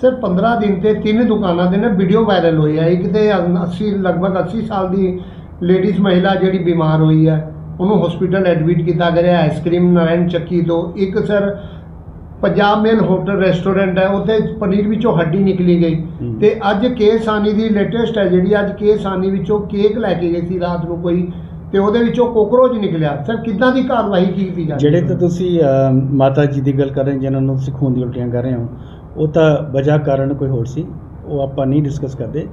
Sir 15 ਦਿਨ ਤੇ ਤਿੰਨ ਦੁਕਾਨਾਂ ਦੇ ਨਾ ਵੀਡੀਓ ਵਾਇਰਲ ਹੋਈ ਹੈ ਇੱਕ ਤੇ 80 ਲਗਭਗ 80 ਸਾਲ ਦੀ ਲੇਡੀਜ਼ ਮਹਿਲਾ ਜਿਹੜੀ ਬਿਮਾਰ ਹੋਈ ਹੈ ਉਹਨੂੰ ਹਸਪੀਟਲ ਐਡਮਿਟ ਕੀਤਾ ਗਿਆ ਆਈਸਕ੍ਰੀਮ ਨਾਰਾਇਣ ਚੱਕੀ ਤੋਂ ਇੱਕ sir Punjab Mail hotel restaurant ਹੈ ਉੱਥੇ ਪਨੀਰ ਵਿੱਚੋਂ ਹੱਡੀ ਨਿਕਲੀ ਗਈ। ਤੇ ਅੱਜ ਕੇ ਸਾਨੀ ਦੀ ਲੇਟੈਸਟ ਹੈ ਜਿਹੜੀ ਅੱਜ ਕੇ ਸਾਨੀ ਵਿੱਚੋਂ ਕੇਕ ਲੈ ਕੇ ਗਈ ਸੀ ਰਾਤ ਨੂੰ ਕੋਈ। ਤੇ ਉਹਦੇ ਵਿੱਚੋਂ ਕੋਕਰੋਚ ਨਿਕਲਿਆ। ਸਰ ਕਿੱਦਾਂ ਦੀ ਕਾਰਵਾਈ ਕੀਤੀ ਜਾਂਦੀ ਜਿਹੜੇ? ਤਾਂ ਤੁਸੀਂ ਮਾਤਾ ਜੀ ਦੀ ਗੱਲ ਕਰ ਰਹੇ ਜਿਨ੍ਹਾਂ ਨੂੰ ਖੂਨ ਦੀ ਉਲਟੀਆਂ ਕਰ ਰਹੇ ਹੋ ਉਹ ਤਾਂ ਵਜ੍ਹਾ ਕਾਰਨ ਕੋਈ ਹੋਰ ਸੀ, ਉਹ ਆਪਾਂ ਨਹੀਂ ਡਿਸਕਸ ਕਰਦੇ।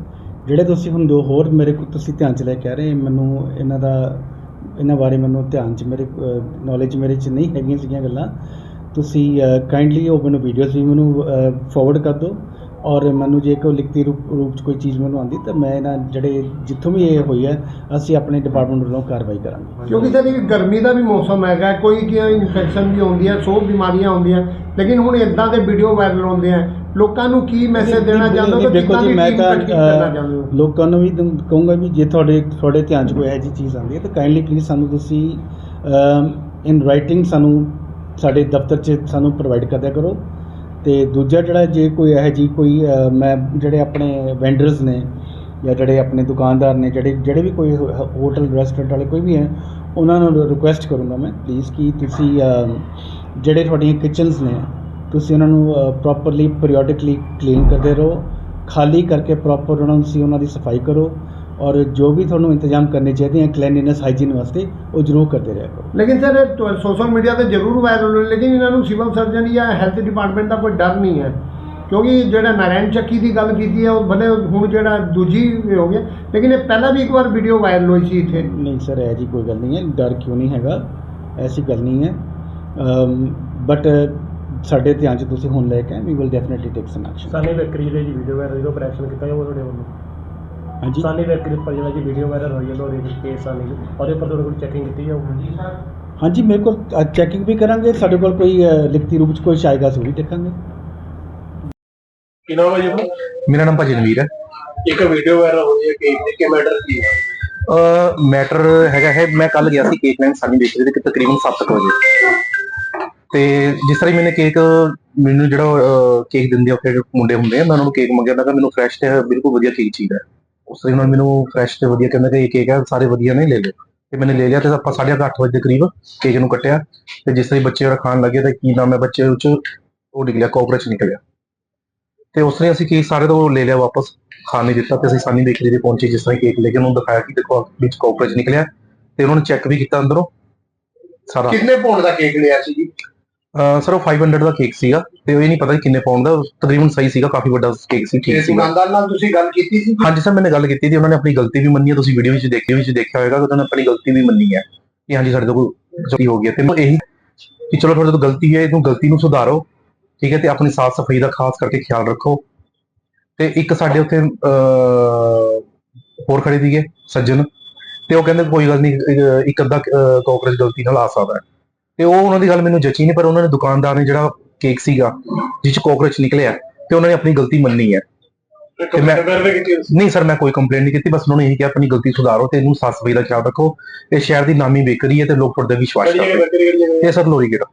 ਜਿਹੜੇ ਤੁਸੀਂ ਹੁਣ ਦੋ ਹੋਰ ਮੇਰੇ ਕੋਲ ਤੁਸੀਂ ਧਿਆਨ ਚ ਲੈ ਕੇ ਆ ਰਹੇ, ਮੈਨੂੰ ਇਹਨਾਂ ਦਾ, ਇਹਨਾਂ ਬਾਰੇ ਮੈਨੂੰ ਧਿਆਨ ਚ ਮੇਰੇ ਨੌਲੇਜ ਮੇਰੇ ਚ ਨਹੀਂ ਹੈਗੀਆਂ ਸੀਗੀਆਂ ਗੱਲਾਂ। ਤੁਸੀਂ ਕਾਈਂਡਲੀ ਉਹ ਮੈਨੂੰ ਵੀਡੀਓਜ਼ ਵੀ ਮੈਨੂੰ ਫਾਰਵਰਡ ਕਰ ਦਿਓ। ਔਰ ਮੈਨੂੰ ਜੇ ਕੋਈ ਲਿਖਤੀ ਰੂਪ ਰੂਪ ਚ ਕੋਈ ਚੀਜ਼ ਮੈਨੂੰ ਆਉਂਦੀ ਤਾਂ ਮੈਂ ਇਹਨਾਂ ਜਿਹੜੇ ਜਿੱਥੋਂ ਵੀ ਇਹ ਹੋਈ ਹੈ ਅਸੀਂ ਆਪਣੇ ਡਿਪਾਰਟਮੈਂਟ ਵੱਲੋਂ ਕਾਰਵਾਈ ਕਰਾਂਗੇ। ਕਿਉਂਕਿ ਸਰ ਇਹ ਗਰਮੀ ਦਾ ਵੀ ਮੌਸਮ ਹੈਗਾ ਕੋਈ ਕੀ ਇਨਫੈਕਸ਼ਨ ਵੀ ਹੁੰਦੀ ਹੈ ਸੌ ਬਿਮਾਰੀਆਂ ਹੁੰਦੀਆਂ ਲੇਕਿਨ ਹੁਣ ਇਦਾਂ ਦੇ ਵੀਡੀਓ ਵਾਇਰਲ ਹੁੰਦੇ ਆ ਲੋਕਾਂ ਨੂੰ ਕੀ ਮੈਸੇਜ ਦੇਣਾ ਚਾਹੁੰਦੇ ਕਿ ਦੇਖੋ ਜੀ ਮੈਂ ਤਾਂ ਲੋਕਾਂ ਨੂੰ ਵੀ ਕਹੂੰਗਾ ਵੀ ਜੇ ਤੁਹਾਡੇ ਤੁਹਾਡੇ ਧਿਆਨ 'ਚ ਕੋਈ ਇਹੋ ਜਿਹੀ ਚੀਜ਼ ਆਉਂਦੀ ਹੈ ਤਾਂ ਕਾਈਂਡਲੀ ਪਲੀਜ਼ ਸਾਨੂੰ ਤੁਸੀਂ ਇਨ ਰਾਈਟਿੰਗ ਸਾਨੂੰ ਸਾਡੇ ਦਫ਼ਤਰ 'ਚ ਸਾਨੂੰ ਪ੍ਰੋਵਾਈਡ ਕਰ ਦਿਆ ਕਰੋ। ਅਤੇ ਦੂਜਾ ਜਿਹੜਾ ਜੇ ਕੋਈ ਇਹੋ ਜਿਹੀ ਕੋਈ ਮੈਂ ਜਿਹੜੇ ਆਪਣੇ ਵੈਂਡਰਸ ਨੇ ਜਾਂ ਜਿਹੜੇ ਆਪਣੇ ਦੁਕਾਨਦਾਰ ਨੇ, ਜਿਹੜੇ ਜਿਹੜੇ ਵੀ ਕੋਈ ਹੋਟਲ ਰੈਸਟੋਰੈਂਟ ਵਾਲੇ ਕੋਈ ਵੀ ਹੈ, ਉਹਨਾਂ ਨੂੰ ਰਿਕੁਐਸਟ ਕਰੂੰਗਾ ਮੈਂ ਪਲੀਜ਼ ਕਿ ਤੁਸੀਂ ਜਿਹੜੇ ਤੁਹਾਡੀਆਂ ਕਿਚਨਸ ਨੇ, ਤੁਸੀਂ ਉਹਨਾਂ ਨੂੰ ਪ੍ਰੋਪਰਲੀ ਪੀਰੀਓਡਿਕਲੀ ਕਲੀਨ ਕਰਦੇ ਰਹੋ, ਖਾਲੀ ਕਰਕੇ ਪ੍ਰੋਪਰ ਉਹਨਾਂ ਨੂੰ ਤੁਸੀਂ ਉਹਨਾਂ ਦੀ ਸਫ਼ਾਈ ਕਰੋ ਔਰ ਜੋ ਵੀ ਤੁਹਾਨੂੰ ਇੰਤਜ਼ਾਮ ਕਰਨੇ ਚਾਹੀਦੇ ਆ ਕਲੀਨਲੀਨੈਸ ਹਾਈਜੀਨ ਵਾਸਤੇ ਉਹ ਜ਼ਰੂਰ ਕਰਦੇ ਰਿਹਾ ਕਰੋ। ਲੇਕਿਨ ਸਰ ਸੋਸ਼ਲ ਮੀਡੀਆ ਤੇ ਜ਼ਰੂਰ ਵਾਇਰਲ ਹੋਏ ਲੇਕਿਨ ਇਹਨਾਂ ਨੂੰ ਸਿਵਲ ਸਰਜਨ ਜਾਂ ਹੈਲਥ ਡਿਪਾਰਟਮੈਂਟ ਦਾ ਕੋਈ ਡਰ ਨਹੀਂ ਹੈ। ਕਿਉਂਕਿ ਜਿਹੜਾ ਨਾਰਾਇਣ ਚੱਕੀ ਦੀ ਗੱਲ ਕੀਤੀ ਹੈ ਉਹ ਭਲੇ ਹੁਣ ਜਿਹੜਾ ਦੂਜੀ ਹੋ ਗਿਆ। ਲੇਕਿਨ ਇਹ ਪਹਿਲਾਂ ਵੀ ਇੱਕ ਵਾਰ ਵੀਡੀਓ ਵਾਇਰਲ ਹੋਈ ਸੀ ਇੱਥੇ। ਨਹੀਂ ਸਰ ਇਹ ਜੀ ਕੋਈ ਗੱਲ ਨਹੀਂ ਹੈ ਡਰ ਕਿਉਂ ਨਹੀਂ ਹੈਗਾ ਐਸੀ ਗੱਲ ਨਹੀਂ ਹੈ। ਬਟ ਸਾਡੇ ਧਿਆਨ 'ਚ ਤੁਸੀਂ ਹੁਣ ਲੈ ਕੇ ਵੀ will definitely take some action Sani bakery ਦੇ ਜੀ ਵੀਡੀਓ ਵਾਇਰਲ ਜਦੋਂ ਆਪਰੇਸ਼ਨ ਕੀਤਾ ਜਾਊਗਾ ਤੁਹਾਡੇ ਵੱਲੋਂ। ਹਾਂਜੀ। ਸਾਨੀ ਬੇਕਰੀ ਉੱਪਰ ਜਿਹੜਾ ਜੀ ਵੀਡੀਓ ਵਾਇਰਲ ਹੋਈ ਹੈ ਤੁਹਾਡੇ ਕੇਸ ਸਾਨੀ ਦੀ ਉਹਦੇ ਉੱਪਰ ਤੁਹਾਡੇ ਕੋਲ ਚੈਕਿੰਗ ਕੀਤੀ ਜਾਊਗੀ। ਹਾਂਜੀ ਮੇਰੇ ਕੋਲ ਚੈਕਿੰਗ ਵੀ ਕਰਾਂਗੇ। ਸਾਡੇ ਕੋਲ ਕੋਈ ਅ, ਲਿਖਤੀ ਰੂਪ 'ਚ ਕੋਈ ਆਏਗਾ ਸੋ ਵੀ ਦੇਖਾਂਗੇ। ਕੀ ਨਾਮ ਹੈ? ਜੀ ਆਪਣਾ ਮੇਰਾ ਨਾਮ ਭਾਜੀ ਨਵੀਰ ਹੈ। ਇੱਕ ਵੀਡੀਓ ਵਾਇਰਲ ਹੋਈ ਹੈ ਕੇਕ ਦੇ। ਕੇ ਮੈਟਰ ਕੀ ਹੈ? ਅ ਮੈਟਰ ਹੈਗਾ ਹੈ ਮੈਂ ਕੱਲ ਗਿਆ ਸੀ ਕੇਕ ਲੈਣ ਸਾਨੀ ਬੇਕਰੀ ਦੇ ਕਿ ਤਕਰੀਬਨ 7 ਵਜੇ। ਤੇ ਜਿਸ ਤਰ੍ਹਾਂ ਹੀ ਮੈंने ਕੇਕ ਮੈਨੂੰ ਜਿਹੜਾ ਕੇਕ ਦਿੰਦੇ ਆ ਉੱਥੇ ਜਿਹੜੇ ਮੁੰਡੇ ਹੁੰਦੇ ਆ ਮੈਂ ਉਹਨਾਂ ਨੂੰ ਕੇਕ ਮੰਗਿਆ ਮੈਂ ਕਿਹਾ ਮੈਨੂੰ ਫਰੈਸ਼ ਤੇ ਬਿਲਕੁਲ ਵਧੀਆ ਕੇਕ ਚਾਹੀਦਾ ਹੈ। ਉਸ ਤਰ੍ਹਾਂ ਮੈਨੂੰ ਫਰੈਸ਼ ਤੇ ਵਧੀਆ ਕਹਿੰਦਾ ਕਿ ਇਹ ਕੇਕ ਹੈ ਸਾਰੇ ਵਧੀਆ ਨੇ, ਲੈ ਲਓ। ਤੇ ਮੈंने ਲੈ ਲਿਆ ਤੇ ਆਪਾਂ 8:30 ਵਜੇ ਦੇ ਕਰੀਬ ਕੇਕ ਨੂੰ ਕੱਟਿਆ। ਤੇ ਜਿਸ ਤਰ੍ਹਾਂ ਬੱਚੇ ਖਾਣ ਲੱਗੇ ਤਾਂ ਕੀ ਨਾਮ ਹੈ ਬੱਚੇ ਵਿੱਚ, ਉਹ ਨਿਕਲਿਆ ਕੋਕਰੋਚ ਨਿਕਲਿਆ। ਤੇ ਉਸ ਤਰ੍ਹਾਂ ਅਸੀਂ ਕੇਕ ਸਾਰੇ ਤੋਂ ਲੈ ਲਿਆ ਵਾਪਸ, ਖਾਣ ਨਹੀਂ ਦਿੱਤਾ ਤੇ ਅਸੀਂ ਸਾਨੀ ਬੇਕਰੀ ਦੇ ਪਹੁੰਚੇ ਜਿਸ ਤਰ੍ਹਾਂ ਕੇਕ ਲੈ ਕੇ, ਉਹਨੂੰ ਦਿਖਾਇਆ ਕਿ ਦੇਖੋ ਵਿੱਚ ਕੋਕਰੋਚ ਨਿਕਲਿਆ। ਤੇ ਉਹਨਾਂ ਨੇ ਚੈੱਕ ਵੀ ਕੀਤਾ ਅੰਦਰੋਂ। ਸਾਰਾ। ਕਿੰਨੇ ਪਾਉਂਡ ਦਾ ਕੇਕ ਲਿਆ ਸੀ ਜੀ? ਸਰ ਉਹ 500 ਦਾ ਕੇਕ ਸੀਗਾ ਤੇ ਉਹ ਇਹ ਨਹੀਂ ਪਤਾ ਕਿ ਕਿੰਨੇ ਪਾਉਂਡ ਦਾ ਤਕਰੀਬਨ ਸਹੀ ਸੀਗਾ ਕਾਫੀ ਵੱਡਾ ਕੇਕ ਸੀ ਠੀਕ ਸੀਗਾ। ਦੁਕਾਨਦਾਰ ਨਾਲ ਤੁਸੀਂ ਗੱਲ ਕੀਤੀ ਸੀ? ਹਾਂਜੀ ਸਰ ਮੈंने ਗੱਲ ਕੀਤੀ ਸੀ ਉਹਨਾਂ ਨੇ ਆਪਣੀ ਗਲਤੀ ਵੀ ਮੰਨੀ ਹੈ ਤੁਸੀਂ ਵੀਡੀਓ ਵਿੱਚ ਦੇਖਿਓ ਵਿੱਚ ਦੇਖਿਆ ਹੋਵੇਗਾ ਕਿ ਉਹਨਾਂ ਨੇ ਆਪਣੀ ਗਲਤੀ ਵੀ ਮੰਨੀ ਹੈ ਕਿ ਹਾਂਜੀ ਸਾਡੇ ਤੋਂ ਕੋਈ ਗਲਤੀ ਹੋ ਗਈ ਹੈ। ਤੇ ਮੈਂ ਇਹੀ ਕਿ ਚਲੋ ਤੁਹਾਡੇ ਤੋਂ ਗਲਤੀ ਹੈ ਇਹਨੂੰ ਗਲਤੀ ਨੂੰ ਸੁਧਾਰੋ ਠੀਕ ਹੈ ਤੇ ਆਪਣੀ ਸਾਫ਼ ਸਫ਼ਾਈ ਦਾ ਖਾਸ ਕਰਕੇ ਖਿਆਲ ਰੱਖੋ। ਤੇ ਇੱਕ ਸਾਡੇ ਉੱਥੇ ਹੋਰ ਖੜੇ ਸੀਗੇ ਸੱਜਣ। ਤੇ ਉਹ ਕਹਿੰਦੇ ਕੋਈ ਗੱਲ ਨਹੀਂ ਇੱਕ- ਅੱਧਾ ਕੋਕਰੇਜ ਗਲਤੀ ਨਾਲ ਆ ਸਕਦਾ ਹੈ। ਤੇ ਉਹ ਉਹਨਾਂ ਦੀ ਗੱਲ ਮੈਨੂੰ ਜਚੀ ਨਹੀਂ ਪਰ ਉਹਨਾਂ ਨੇ ਦੁਕਾਨਦਾਰ ਨੇ ਜਿਹੜਾ ਕੇਕ ਸੀਗਾ ਜਿਸ ਚ ਕੋਕਰੋਚ ਨਿਕਲਿਆ ਤੇ ਉਹਨਾਂ ਨੇ ਆਪਣੀ ਗਲਤੀ ਮੰਨੀ ਹੈ। ਤੇ ਮੈਂ ਨਹੀਂ ਸਰ ਮੈਂ ਕੋਈ ਕੰਪਲੇਂਟ ਨਹੀਂ ਕੀਤੀ ਬਸ ਉਹਨਾਂ ਨੇ ਇਹੀ ਕਿਹਾ ਆਪਣੀ ਗਲਤੀ ਸੁਧਾਰੋ ਤੇ ਇਹਨੂੰ ਸਾਫ਼ ਸਫ਼ਾਈ ਦਾ ਖਿਆਲ ਰੱਖੋ। ਇਹ ਸ਼ਹਿਰ ਦੀ ਨਾਮੀ ਬੇਕਰੀ ਹੈ ਤੇ ਲੋਕ ਤੁਹਾਡੇ ਵਿਸ਼ਵਾਸ ਕਰਦੇ ਇਹ ਸਰ ਲੋਰੀ ਗੇਟ